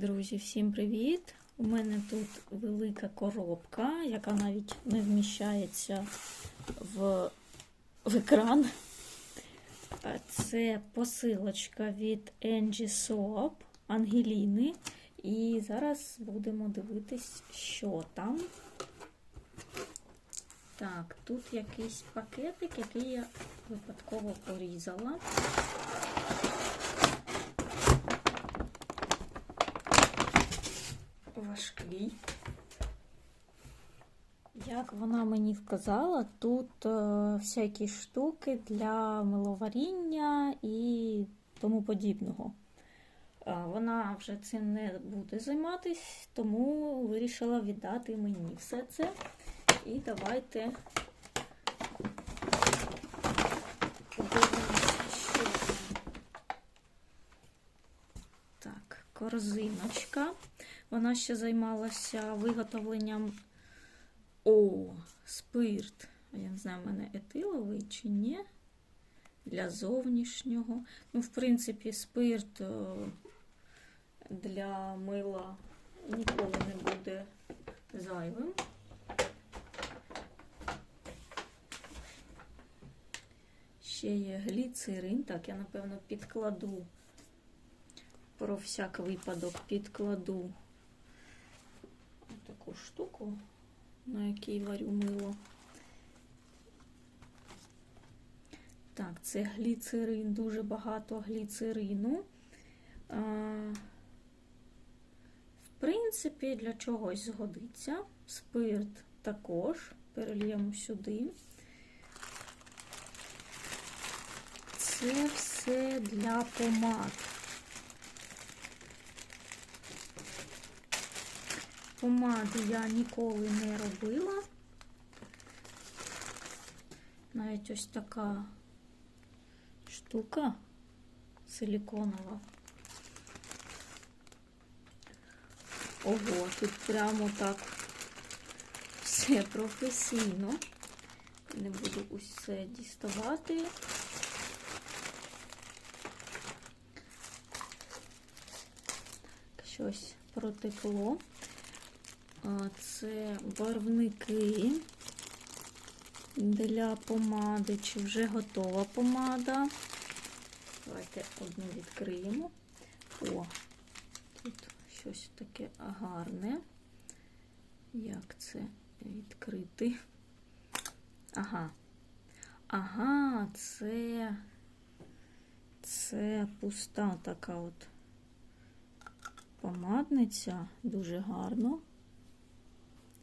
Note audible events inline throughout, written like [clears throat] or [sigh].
Друзі, всім привіт! У мене тут велика коробка, яка навіть не вміщається в, в екран. Це посилочка від Angie Soap Ангеліни. І зараз будемо дивитись, що там. Так, тут якийсь пакетик, який я випадково порізала. Важкий. Як вона мені сказала, тут е, всякі штуки для миловаріння і тому подібного. Е, вона вже цим не буде займатись, тому вирішила віддати мені все це. І давайте. Так, корзиночка. Вона ще займалася виготовленням О, спирт. Я не знаю, в мене етиловий чи ні. Для зовнішнього. Ну, в принципі, спирт для мила ніколи не буде зайвим. Ще є гліцерин. Так, я, напевно, підкладу, про всяк випадок підкладу таку штуку, на якій варю мило. Так, це гліцерин, дуже багато гліцерину. А, в принципі, для чогось згодиться. Спирт також перельємо сюди. Це все для помад. Помаду я ніколи не робила. Навіть ось така штука силіконова. Ого, тут прямо так все професійно. Не буду усе діставати. Щось протекло. Це барвники для помади, чи вже готова помада. Давайте одну відкриємо. О, тут щось таке гарне. Як це відкрити? Ага. Ага, це, це пуста така от помадниця, дуже гарно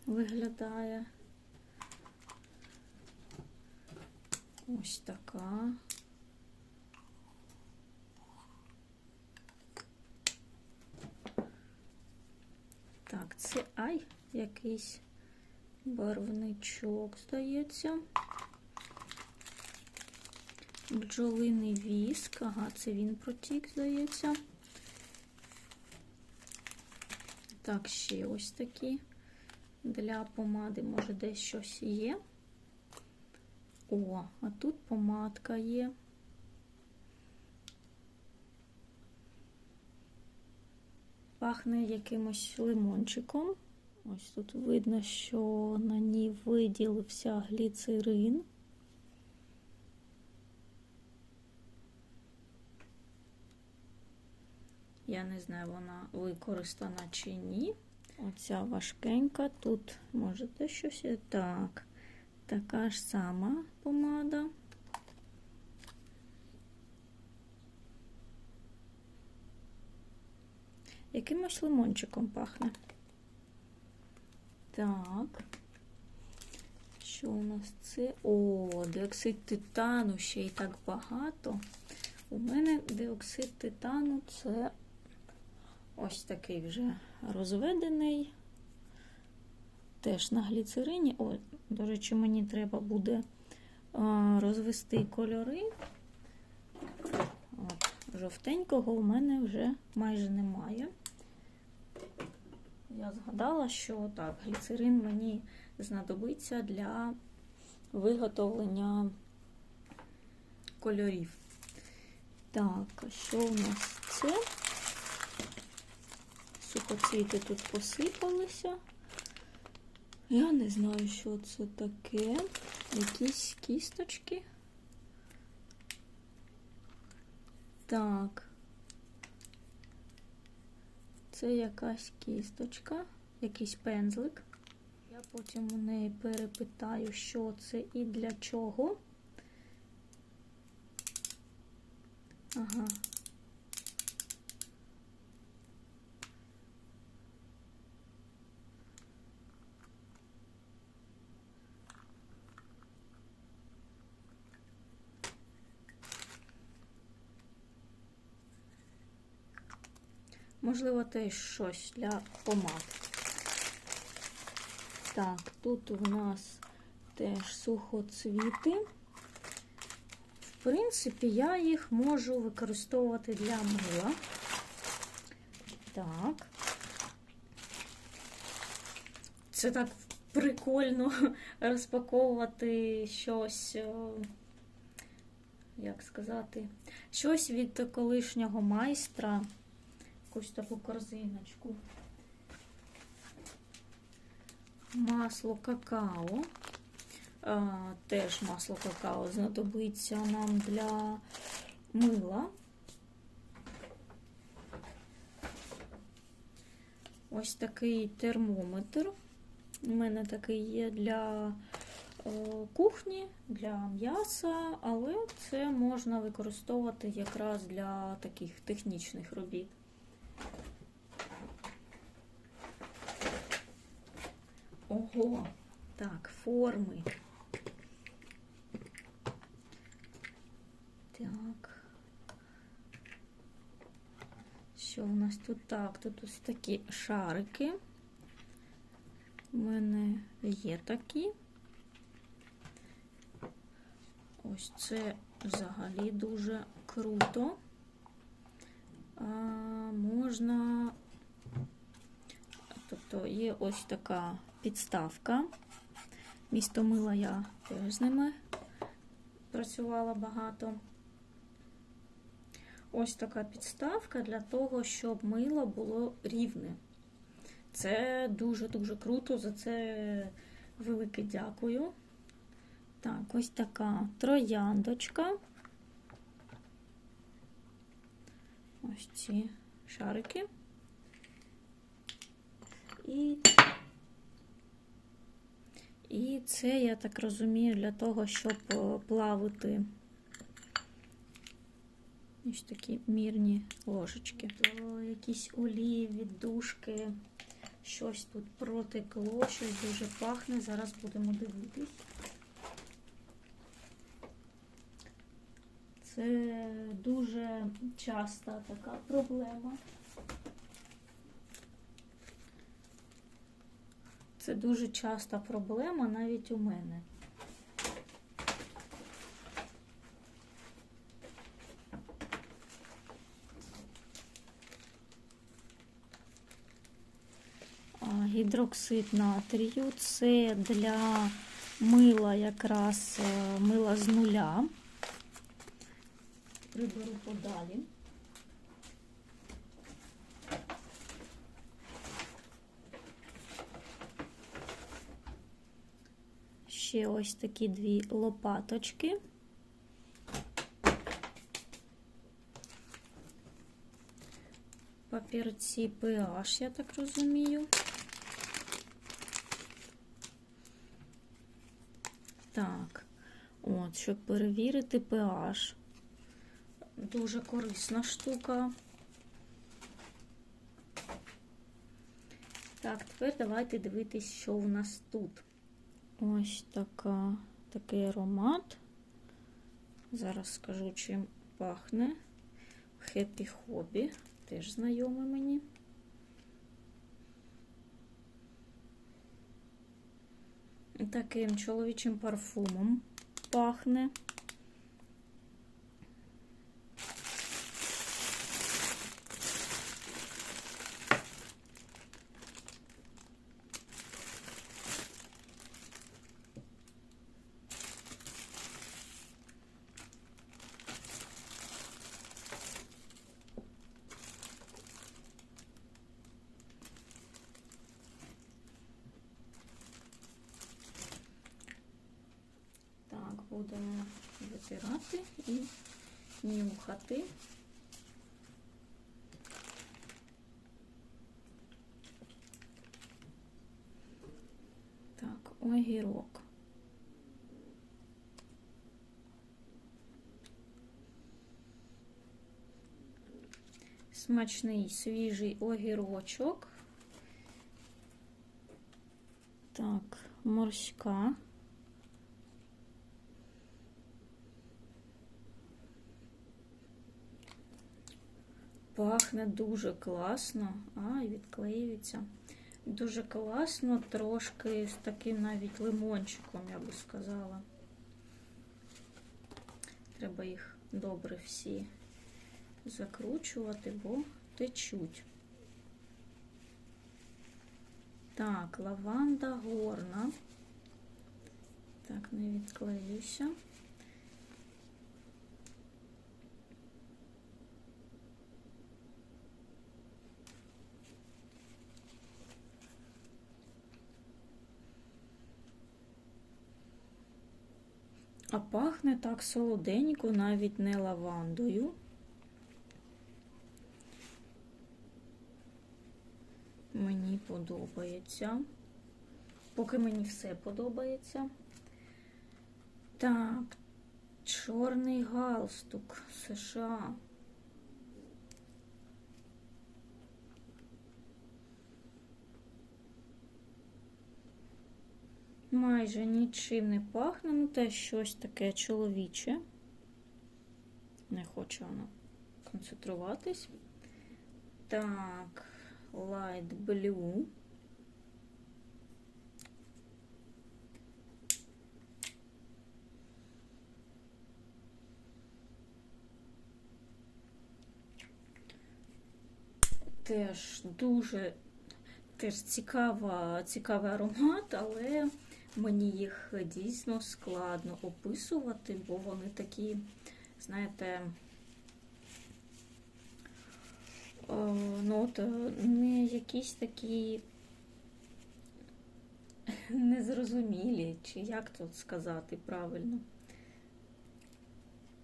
виглядає. Ось така. Так, це ай, якийсь барвничок, здається. Бджолиний віск, ага, це він протік, здається. Так, ще ось такі для помади, може, десь щось є. О, а тут помадка є. Пахне якимось лимончиком. Ось тут видно, що на ній виділився гліцерин. Я не знаю, вона використана чи ні. Оця важкенька, тут можете щось. Так, така ж сама помада. Якимось лимончиком пахне. Так. Що у нас це? О, диоксид титану ще й так багато. У мене диоксид титану це ось такий вже розведений. Теж на гліцерині. О, до речі, мені треба буде розвести кольори. От, Жовтенького у мене вже майже немає. Я згадала, що так, гліцерин мені знадобиться для виготовлення кольорів. Так, що у нас це? Сухоцвіти тут посипалися. Я не знаю, що це таке. Якісь кісточки. Так. Це якась кісточка, якийсь пензлик. Я потім у неї перепитаю, що це і для чого. Ага. Можливо, теж щось для помад. Так, тут у нас теж сухоцвіти. В принципі, я їх можу використовувати для мила. Так. Це так прикольно [laughs] розпаковувати щось, е, як сказати, щось від колишнього майстра якусь таку корзиночку. Масло какао. Теж масло какао знадобиться нам для мила. Ось такий термометр. У мене такий є для е, кухні, для м'яса, але це можна використовувати якраз для таких технічних робіт. Ого, так, форми. Так. Що у нас тут? Так, тут ось такі шарики. У мене є такі. Ось це взагалі дуже круто. А, Можна, тобто є ось така підставка. Місто мила я теж з ними працювала багато. Ось така підставка для того, щоб мило було рівне. Це дуже-дуже круто, за це велике дякую. Так, ось така трояндочка. Ось ці шарики. І і це, я так розумію, для того, щоб плавити ось такі мірні ложечки. То якісь олії, віддушки, щось тут протекло, щось дуже пахне. Зараз будемо дивитись. Це дуже часта така проблема. Це дуже часта проблема навіть у мене. Гідроксид натрію це для мила якраз е, мила з нуля. Приберу подалі. Ще ось такі дві лопаточки. Папірці PH, я так розумію. Так, от, щоб перевірити PH. Дуже корисна штука. Так, тепер давайте дивитись, що у нас тут. Ось така, такий аромат. Зараз скажу, чим пахне. Happy Hobby, теж знайомий мені. Таким чоловічим парфумом пахне. будемо витирати і нюхати. Так, огірок. Смачний свіжий огірочок. Так, морська. Пахне дуже класно. А, і відклеюється. Дуже класно, трошки з таким навіть лимончиком, я би сказала. Треба їх добре всі закручувати, бо течуть. Так, лаванда горна. Так, не відклеюся. А пахне так солоденько, навіть не лавандою. Мені подобається. Поки мені все подобається. Так, чорний галстук США. Майже нічим не пахне, ну те щось таке чоловіче. Не хоче воно концентруватись. Так, light blue. Теж дуже теж цікава, цікавий аромат, але мені їх дійсно складно описувати, бо вони такі, знаєте, е, ну от не якісь такі незрозумілі, чи як тут сказати правильно.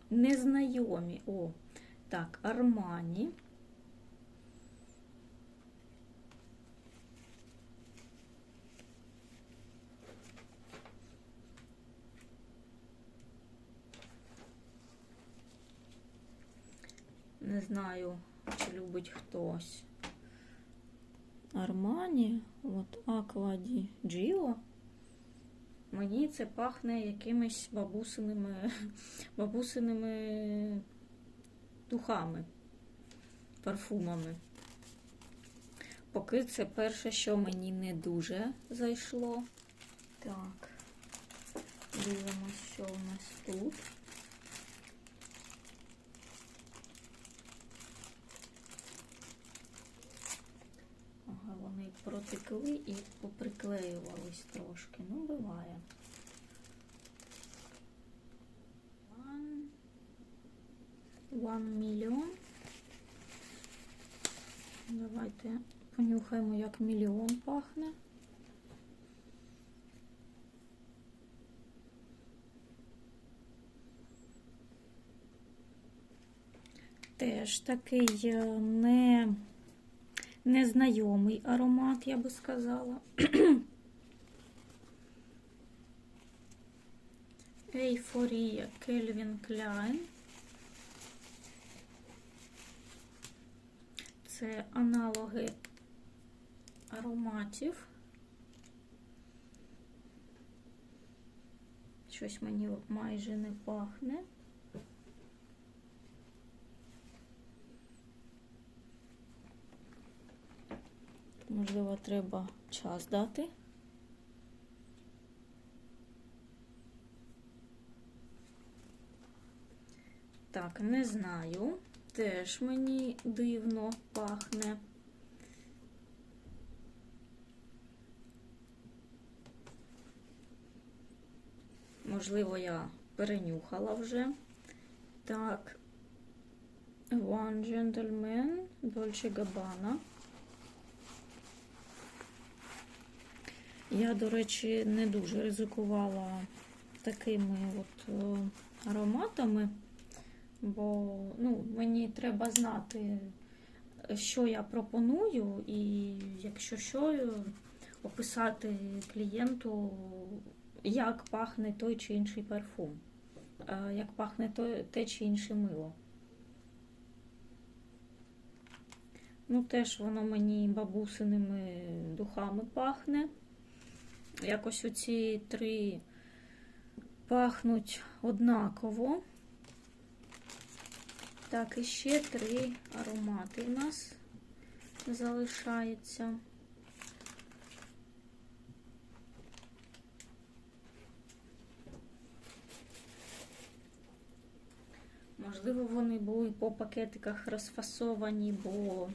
Незнайомі. О, так, Армані. Не знаю, чи любить хтось. Армані, от Акваді Джіо. Мені це пахне якимись бабусиними, [laughs] бабусиними духами, парфумами. Поки це перше, що мені не дуже зайшло. Так, дивимося, що у нас тут. Ага, вони і поприклеювались трошки. Ну, буває. One, one. Давайте понюхаємо, як мільйон пахне. Теж такий е, не незнайомий аромат, я би сказала. [clears throat] Ейфорія Кельвін Кляйн. Це аналоги ароматів. Щось мені майже не пахне. Можливо, треба час дати. Так, не знаю. Теж мені дивно пахне. Можливо, я перенюхала вже. Так, One Gentleman, Dolce Gabbana. Я, до речі, не дуже ризикувала такими от е, ароматами, бо ну, мені треба знати, що я пропоную, і якщо що, описати клієнту, як пахне той чи інший парфум, е, як пахне те чи інше мило. Ну, теж воно мені бабусиними духами пахне. Якось оці три пахнуть однаково. Так, і ще три аромати у нас залишається. Можливо, вони були по пакетиках розфасовані, бо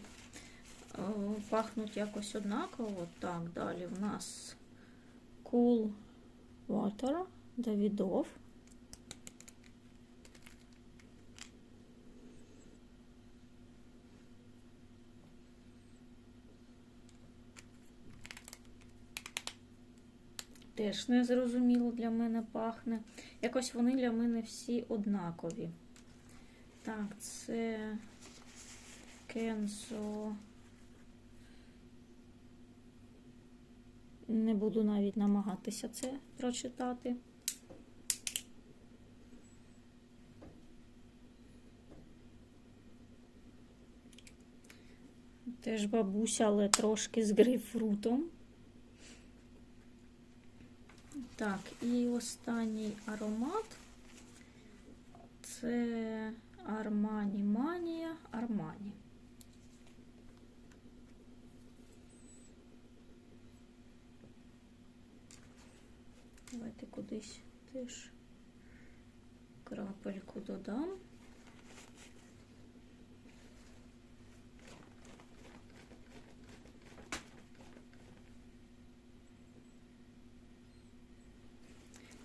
е, пахнуть якось однаково. Так, далі в нас Cool Water Давідов. Теж незрозуміло для мене пахне. Якось вони для мене всі однакові. Так, це Кензо. Не буду навіть намагатися це прочитати. Теж бабуся, але трошки з грейпфрутом. Так, і останній аромат це Армані Манія Армані. Давайте кудись теж крапельку додам.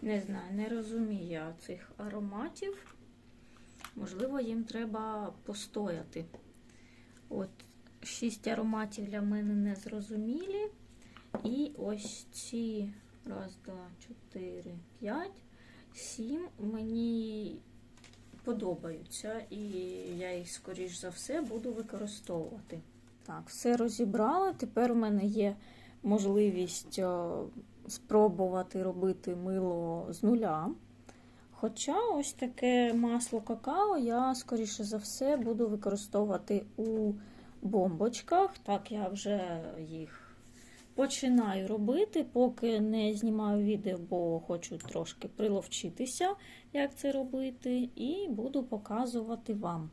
Не знаю, не розумію я цих ароматів. Можливо, їм треба постояти. От, шість ароматів для мене не зрозумілі. І ось ці раз, два, чотири, п'ять, сім мені подобаються, і я їх, скоріш за все, буду використовувати. Так, все розібрала. Тепер у мене є можливість е, спробувати робити мило з нуля. Хоча ось таке масло какао я, скоріше за все, буду використовувати у бомбочках. Так, я вже їх починаю робити, поки не знімаю відео, бо хочу трошки приловчитися, як це робити, і буду показувати вам.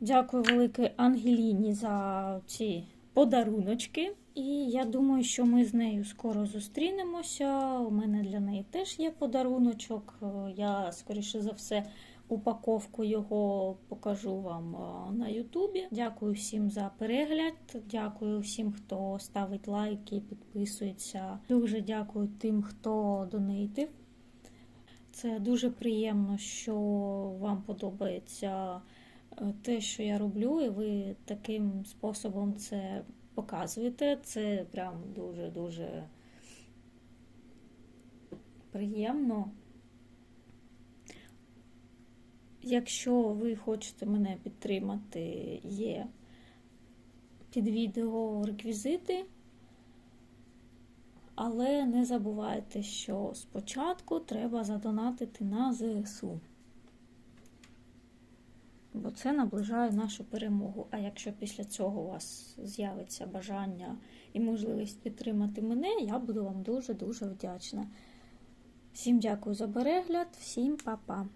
Дякую велике Ангеліні за ці подаруночки. І я думаю, що ми з нею скоро зустрінемося. У мене для неї теж є подаруночок. Я, скоріше за все, упаковку його покажу вам на Ютубі. Дякую всім за перегляд. Дякую всім, хто ставить лайки, підписується. Дуже дякую тим, хто донейтив. Це дуже приємно, що вам подобається те, що я роблю, і ви таким способом це показуєте. Це прям дуже-дуже приємно. Якщо ви хочете мене підтримати, є під відео реквізити, але не забувайте, що спочатку треба задонатити на ЗСУ бо це наближає нашу перемогу. А якщо після цього у вас з'явиться бажання і можливість підтримати мене, я буду вам дуже-дуже вдячна. Всім дякую за перегляд, всім па-па!